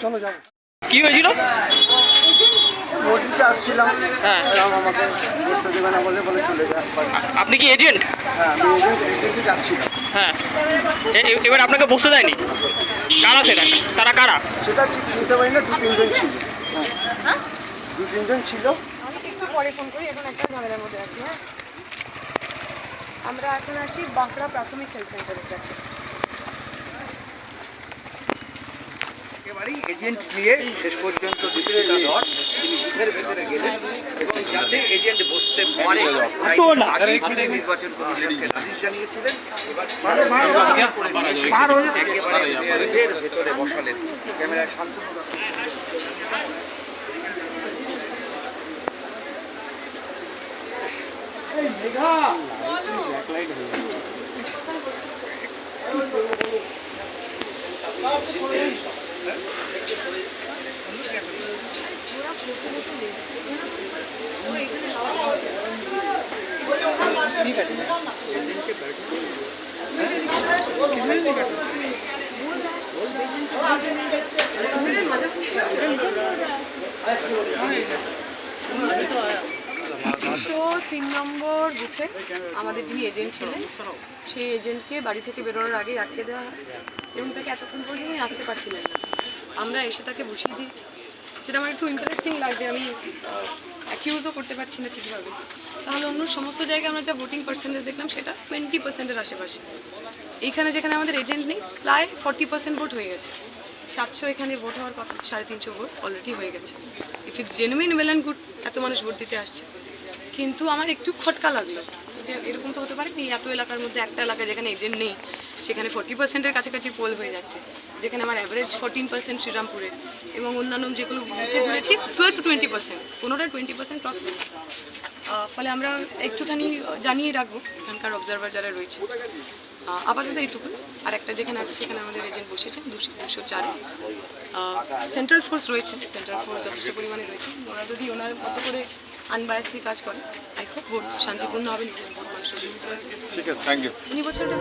চলো যাও কি হয়েছিল? নদীতে আসছিলাম। হ্যাঁ। আমাকে বসতে দেবে না বলে বলে চলে যায়। আপনি কি এজেন্ট হ্যাঁ আমি এজেন্ট এজেন্টে যাচ্ছিলাম। হ্যাঁ। এবার আপনাকে বসতে দেয়নি? কারা সেটা? তারা কারা? সেটা ঠিক চিনতে পারি না দু তিনজন ছিল। হ্যাঁ। দু তিনজন ছিল। আমি একটু পরে ফোন করি এখন একটা ঝামেলার মধ্যে আছি হ্যাঁ? আমরা এখন আছি বাঁকড়া প্রাথমিক হেলথ সেন্টারের কাছে। একেবারেই এজেন্ট নিয়ে শেষ পর্যন্ত দীপিকা ধর তিনি বুথের ভেতরে গেলেন এবং যাতে এজেন্ট বসতে পারে। আগেই তিনি নির্বাচন কমিশনকে নালিশ জানিয়েছিলেন। এবার একেবারে ভেতরে বসালেন। ক্যামেরায় দত্ত। দুশো তিন নম্বর বুথে আমাদের যিনি এজেন্ট ছিলেন, সেই এজেন্টকে বাড়ি থেকে বেরোনোর আগেই আটকে দেওয়া হয় এবং তাকে এতক্ষণ পর্যন্তই আসতে পারছিলেন না আমরা এসে তাকে বসিয়ে দিয়েছি যেটা আমার একটু ইন্টারেস্টিং লাগছে, আমি অ্যাকিউজও করতে পারছি না ঠিকভাবে। তাহলে অন্য সমস্ত জায়গায় আমরা যা ভোটিং পার্সেন্টেজ দেখলাম, সেটা টোয়েন্টি পার্সেন্টের আশেপাশে। এইখানে যেখানে আমাদের এজেন্ট নেই, প্রায় ফর্টি পার্সেন্ট ভোট হয়ে গেছে। সাতশো এখানে ভোট হওয়ার কথা, সাড়ে তিনশো ভোট অলরেডি হয়ে গেছে। If it's genuine well and good এত মানুষ ভোট দিতে আসছে। কিন্তু আমার একটু খটকা লাগল। যে এরকম তো হতে পারে এই এত এলাকার মধ্যে একটা এলাকা যেখানে এজেন্ট নেই, সেখানে ফর্টি পার্সেন্টের কাছাকাছি পোল হয়ে যাচ্ছে, যেখানে আমার অ্যাভারেজ ফোরটিন পার্সেন্ট শ্রীরামপুরে এবং অন্যান্য যেগুলো ঘুরেছি টুয়েলভ টু টোয়েন্টি পার্সেন্ট কোনোটা টোয়েন্টি পার্সেন্ট ক্রস করে ফলে আমরা একটুখানি জানিয়ে রাখব এখানকার অবজারভার যারা রয়েছে। আপাতত এইটুকু। আর একটা যেখানে আছে, সেখানে আমাদের এজেন্ট বসেছেন দুশো দুশো চারে। সেন্ট্রাল ফোর্স রয়েছে সেন্ট্রাল ফোর্স যথেষ্ট পরিমাণে রয়েছে। ওরা যদি ওনার মতো করে আনবায়াসলি কাজ করে আই খুব ভোট শান্তিপূর্ণ হবে নিজের ভোট মানুষের ঠিক আছে থ্যাংক ইউ তিনি বছরটা